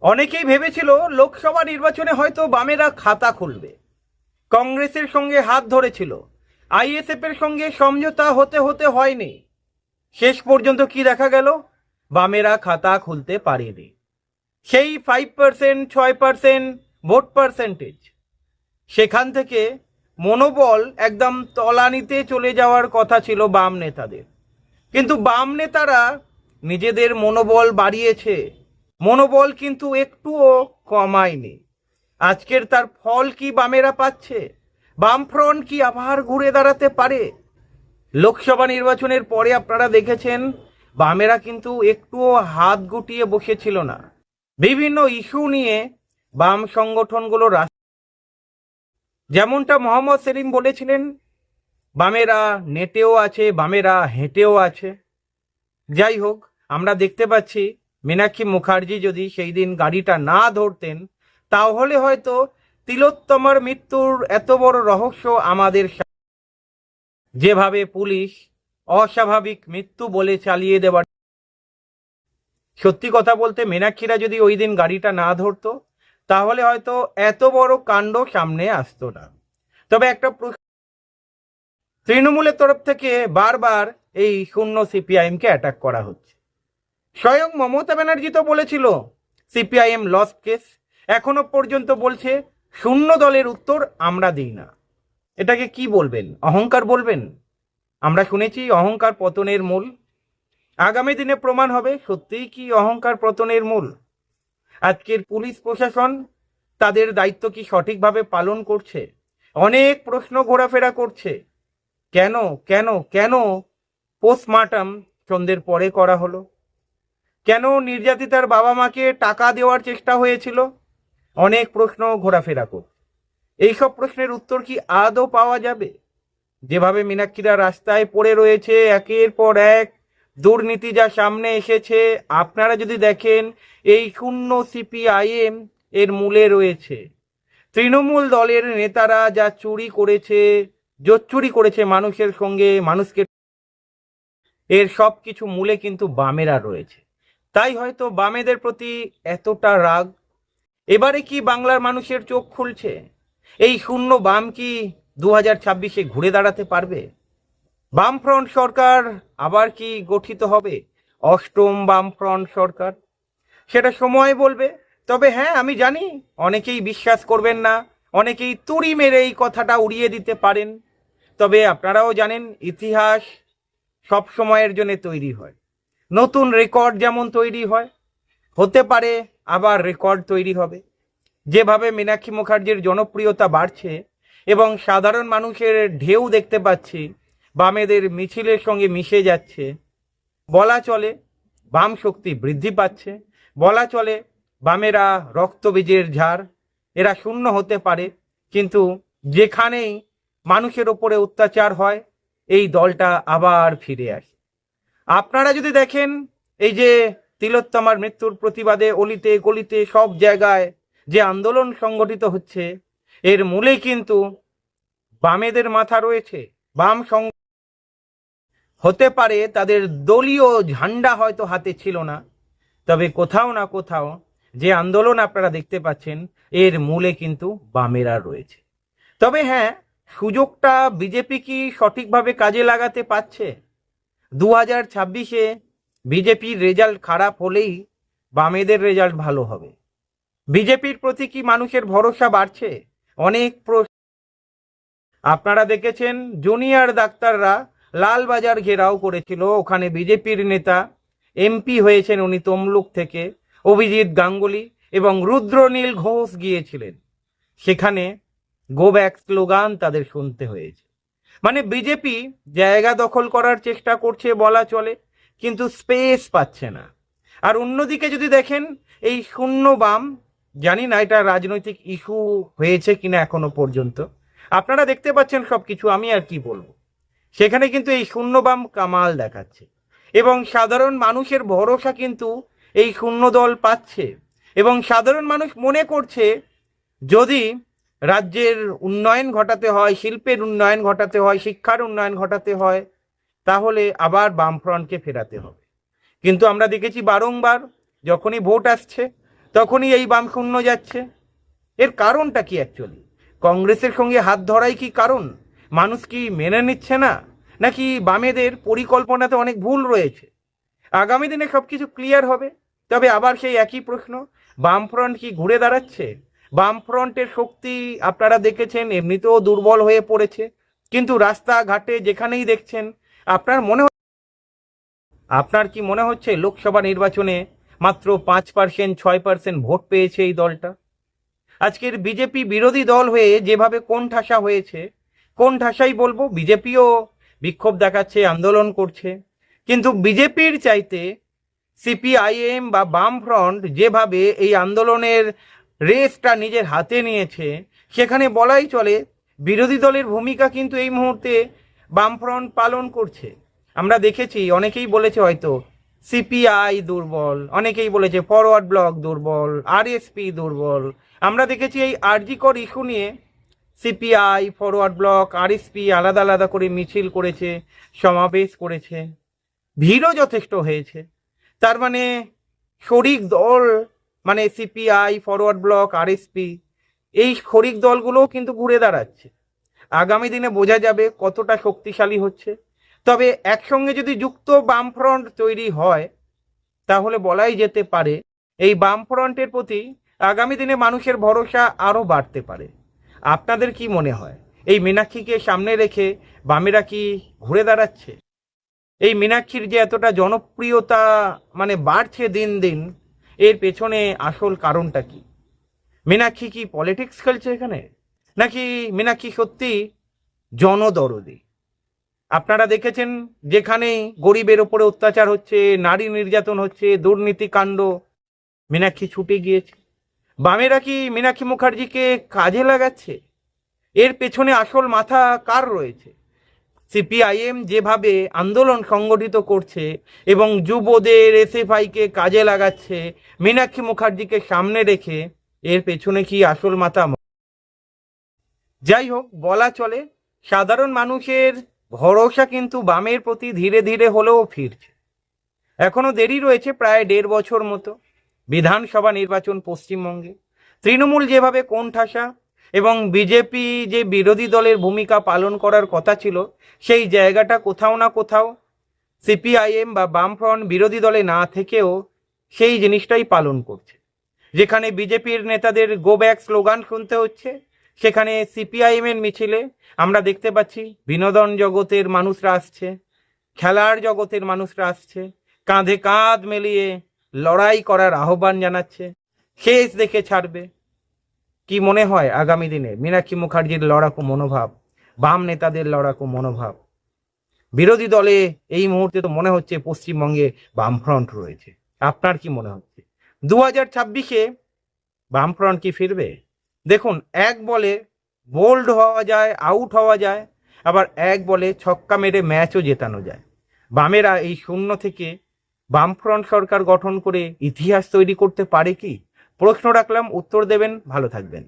অনেকেই ভেবেছিল লোকসভা নির্বাচনে হয়তো বামেরা খাতা খুলবে। কংগ্রেসের সঙ্গে হাত ধরেছিল। আইএসএফ এর সঙ্গে সমঝোতা হতে হতে হয়নি। শেষ পর্যন্ত কি দেখা গেল? বামেরা খাতা খুলতে পারেনি। সেই ফাইভ পার্সেন্ট ছয় পার্সেন্ট ভোট পার্সেন্টেজ সেখান থেকে মনোবল একদম তলানিতে চলে যাওয়ার কথা ছিল বাম নেতাদের। কিন্তু বাম নেতারা নিজেদের মনোবল বাড়িয়েছে। মনোবল কিন্তু একটুও কমায়নি। আজকের তার ফল কি বামেরা পাচ্ছে? বামফ্রন্ট কি আবার ঘুরে দাঁড়াতে পারে? লোকসভা নির্বাচনের পরে আপনারা দেখেছেন, বামেরা কিন্তু একটুও হাত গুটিয়ে বসেছিল না। বিভিন্ন ইস্যু নিয়ে বাম সংগঠনগুলো যেমনটা মোহাম্মদ সেলিম বলেছিলেন, বামেরা নেটেও আছে, বামেরা হেঁটেও আছে। যাই হোক, আমরা দেখতে পাচ্ছি মীনাক্ষী মুখার্জি যদি সেই দিন গাড়িটা না ধরতেন, তাহলে হয়তো তিলোত্তমার মৃত্যুর এত বড় রহস্য আমাদের যেভাবে পুলিশ অস্বাভাবিক মৃত্যু বলে চালিয়ে দেওয়ার সত্যি কথা বলতে মীনাক্ষীরা যদি ওই দিন গাড়িটা না ধরতো, তাহলে হয়তো এত বড় কাণ্ড সামনে আসতো না। তবে একটা তৃণমূলের তরফ থেকে বারবার এই শূন্য সিপিআইএমকে অ্যাটাক করা হচ্ছে। স্বয়ং মমতা ব্যানার্জি তো বলেছিল, সিপিআইএম লস কেস এখনও পর্যন্ত বলছে, শূন্য দলের উত্তর আমরা দিই না। এটাকে কি বলবেন? অহংকার বলবেন? আমরা শুনেছি অহংকার পতনের মূল। আগামী দিনে প্রমাণ হবে সত্যিই কি অহংকার পতনের মূল। আজকের পুলিশ প্রশাসন তাদের দায়িত্ব কি সঠিকভাবে পালন করছে? অনেক প্রশ্ন ঘোরাফেরা করছে। কেন কেন কেন পোস্টমার্টাম সন্ধ্যের পরে করা হলো? কেন নির্যাতিতার বাবা মাকে টাকা দেওয়ার চেষ্টা হয়েছিল? অনেক প্রশ্ন ঘোরাফেরা করছে এইসব প্রশ্নের উত্তর কি আদৌ পাওয়া যাবে? যেভাবে মীনাক্ষীরা রাস্তায় পড়ে রয়েছে, একের পর এক দুর্নীতি যা সামনে এসেছে, আপনারা যদি দেখেন, এই শূন্য সিপিআইএম এর মূলে রয়েছে। তৃণমূল দলের নেতারা যা চুরি করেছে, জোচ্চুরি করেছে মানুষের সঙ্গে, মানুষকে এর সব কিছু মূলে কিন্তু বামেরা রয়েছে। তাই হয়তো বামেদের প্রতি এতটা রাগ। এবারে কি বাংলার মানুষের চোখ খুলছে? এই শূন্য বাম কি দু হাজার ছাব্বিশে ঘুরে দাঁড়াতে পারবে? বামফ্রন্ট সরকার আবার কি গঠিত হবে? অষ্টম বামফ্রন্ট সরকার। সেটা সময় বলবে। তবে হ্যাঁ আমি জানি, অনেকেই বিশ্বাস করবেন না, অনেকেই তুড়ি মেরে এই কথাটা উড়িয়ে দিতে পারেন। তবে আপনারাও জানেন, ইতিহাস সব সময়ের জন্য তৈরি হয়। নতুন রেকর্ড যেমন তৈরি হয়, হতে পারে আবার রেকর্ড তৈরি হবে। যেভাবে মীনাক্ষী মুখার্জির জনপ্রিয়তা বাড়ছে এবং সাধারণ মানুষের ঢেউ দেখতে পাচ্ছি, বামেদের মিছিলের সঙ্গে মিশে যাচ্ছে, বলা চলে বাম শক্তি বৃদ্ধি পাচ্ছে, বলা চলে বামেরা রক্তবীজের ঝাড়, এরা শূন্য হতে পারে, কিন্তু যেখানেই মানুষের ওপরে অত্যাচার হয়, এই দলটা আবার ফিরে আসে। আপনারা যদি দেখেন, এই যে তিলোত্তমার মৃত্যুর প্রতিবাদে অলিতে, গলিতে, সব জায়গায় যে আন্দোলন সংগঠিত হচ্ছে, এর মূলে কিন্তু বামেদের মাথা রয়েছে। বাম সং হতে পারে তাদের দলীয় ঝান্ডা হয়তো হাতে ছিল না, তবে কোথাও না কোথাও যে আন্দোলন আপনারা দেখতে পাচ্ছেন, এর মূলে কিন্তু বামেরা রয়েছে। তবে হ্যাঁ সুযোগটা বিজেপি কি সঠিকভাবে কাজে লাগাতে পারছে? দু হাজার ছাব্বিশে বিজেপির রেজাল্ট খারাপ হলেই বামেদের রেজাল্ট ভালো হবে। বিজেপির প্রতি কি মানুষের ভরসা বাড়ছে? অনেক আপনারা দেখেছেন, জুনিয়র ডাক্তাররা লালবাজার ঘেরাও করেছিল। ওখানে বিজেপির নেতা এমপি হয়েছেন উনি তমলুক থেকে, অভিজিৎ গাঙ্গুলি এবং রুদ্রনীল ঘোষ গিয়েছিলেন। সেখানে গো ব্যাক স্লোগান তাদের শুনতে হয়েছে। মানে বিজেপি জায়গা দখল করার চেষ্টা করছে বলা চলে, কিন্তু স্পেস পাচ্ছে না। আর অন্যদিকে যদি দেখেন, এই শূন্য বাম, জানি না এটা রাজনৈতিক ইস্যু হয়েছে কিনা এখনও পর্যন্ত, আপনারা দেখতে পাচ্ছেন সবকিছু, আমি আর কি বলব। সেখানে কিন্তু এই শূন্য বাম কামাল দেখাচ্ছে। এবং সাধারণ মানুষের ভরসা কিন্তু এই শূন্য দল পাচ্ছে। এবং সাধারণ মানুষ মনে করছে, যদি রাজ্যের উন্নয়ন ঘটাতে হয়, শিল্পের উন্নয়ন ঘটাতে হয়, শিক্ষার উন্নয়ন ঘটাতে হয়, তাহলে আবার বামফ্রন্টকে ফেরাতে হবে। কিন্তু আমরা দেখেছি বারংবার, যখনই ভোট আসছে, তখনই এই বাম শূন্য যাচ্ছে। এর কারণটা কি অ্যাকচুয়ালি কংগ্রেসের সঙ্গে হাত ধরাই কি কারণ? মানুষ কি মেনে নিচ্ছে না? নাকি বামেদের পরিকল্পনাতে অনেক ভুল রয়েছে? আগামী দিনে সব কিছু ক্লিয়ার হবে। তবে আবার সেই একই প্রশ্ন, বামফ্রন্ট কি ঘুরে দাঁড়াচ্ছে? বামফ্রন্টের শক্তি আপনারা দেখেছেন, এমনিতেও দুর্বল হয়ে পড়েছে। কিন্তু রাস্তাঘাটে যেখানেই দেখছেন, আপনার মনে আপনার কি মনে হচ্ছে লোকসভা নির্বাচনে মাত্র পাঁচ পার্সেন্ট, ছয় পার্সেন্ট ভোট পেয়েছে এই দলটা? আজকের বিজেপি বিরোধী দল হয়ে যেভাবে কোন ঠাসা হয়েছে কোন ঠাসাই বলব, বিজেপিও বিক্ষোভ দেখাচ্ছে, আন্দোলন করছে। কিন্তু বিজেপির চাইতে সিপিআইএম বা বামফ্রন্ট যেভাবে এই আন্দোলনের রেসটা নিজের হাতে নিয়েছে। সেখানে বলাই চলে, বিরোধী দলের ভূমিকা কিন্তু এই মুহূর্তে বামফ্রন্ট পালন করছে। আমরা দেখেছি, অনেকেই বলেছে হয়তো সিপিআই দুর্বল, অনেকেই বলেছে ফরওয়ার্ড ব্লক দুর্বল, আরএসপি দুর্বল। আমরা দেখেছি এই আরজিকর ইস্যু নিয়ে সিপিআই, ফরওয়ার্ড ব্লক, আরএসপি আলাদা আলাদা করে মিছিল করেছে, সমাবেশ করেছে। ভিড়ও যথেষ্ট হয়েছে। তার মানে শরিক দল মানে সিপিআই ফরওয়ার্ড ব্লক আরএসপি এই শরিক দলগুলোও কিন্তু ঘুরে দাঁড়াচ্ছে। আগামী দিনে বোঝা যাবে কতটা শক্তিশালী হচ্ছে। তবে একসঙ্গে যদি যুক্ত বামফ্রন্ট তৈরি হয়, তাহলে বলাই যেতে পারে এই বামফ্রন্টের প্রতি আগামী দিনে মানুষের ভরসা আরও বাড়তে পারে। আপনাদের কি মনে হয়? এই মীনাক্ষীকে সামনে রেখে বামেরা কি ঘুরে দাঁড়াচ্ছে? এই মীনাক্ষীর যে এতটা জনপ্রিয়তা মানে বাড়ছে দিন দিন এর পেছনে আসল কারণটা কি? মীনাক্ষী কি পলিটিক্স খেলছে এখানে? নাকি মীনাক্ষী সত্যি জনদরদি? আপনারা দেখেছেন যেখানে গরিবের ওপরে অত্যাচার হচ্ছে, নারী নির্যাতন হচ্ছে, দুর্নীতি কাণ্ড, মীনাক্ষী ছুটে গিয়েছে। বামেরা কি মীনাক্ষী মুখার্জিকে কাজে লাগাচ্ছে? এর পেছনে আসল মাথা কার রয়েছে? সিপিআইএম যেভাবে আন্দোলন সংগঠিত করছে এবং যুবদের এসএফআইকে কাজে লাগাচ্ছে, মীনাক্ষী মুখার্জিকে সামনে রেখে এর পেছনে কি আসল মাথা যাই হোক, বলা চলে, সাধারণ মানুষের ভরসা কিন্তু বামের প্রতি ধীরে ধীরে হলেও ফিরছে। এখনও দেরি রয়েছে প্রায় দেড় বছর মতো। বিধানসভা নির্বাচন পশ্চিমবঙ্গে। তৃণমূল যেভাবে কোণঠাসা এবং বিজেপি যে বিরোধী দলের ভূমিকা পালন করার কথা ছিল, সেই জায়গাটা কোথাও না কোথাও সিপিআইএম বা বামফ্রন্ট বিরোধী দলে না থেকেও সেই জিনিসটাই পালন করছে। যেখানে বিজেপির নেতাদের গো ব্যাক স্লোগান শুনতে হচ্ছে, সেখানে সিপিআইএম এর মিছিলে আমরা দেখতে পাচ্ছি বিনোদন জগতের মানুষরা আসছে, খেলার জগতের মানুষরা আসছে, কাঁধে কাঁধ মিলিয়ে লড়াই করার আহ্বান জানাচ্ছে। শেষ দেখে ছাড়বে। কি মনে হয় আগামী দিনে মীনাক্ষী মুখার্জির লড়াকু মনোভাব, বাম নেতাদের লড়াকু মনোভাব? বিরোধী দলে এই মুহূর্তে তো মনে হচ্ছে পশ্চিমবঙ্গে বামফ্রন্ট রয়েছে। আপনার কি মনে হচ্ছে? দু হাজার ছাব্বিশে বামফ্রন্ট কি ফিরবে? দেখুন, এক বলে বোল্ড হওয়া যায়, আউট হওয়া যায়, আবার এক বলে ছক্কা মেরে ম্যাচও জেতানো যায়। বামেরা এই শূন্য থেকে বামফ্রন্ট সরকার গঠন করে ইতিহাস তৈরি করতে পারে কি? প্রশ্ন রাখলাম উত্তর দেবেন ভালো থাকবেন।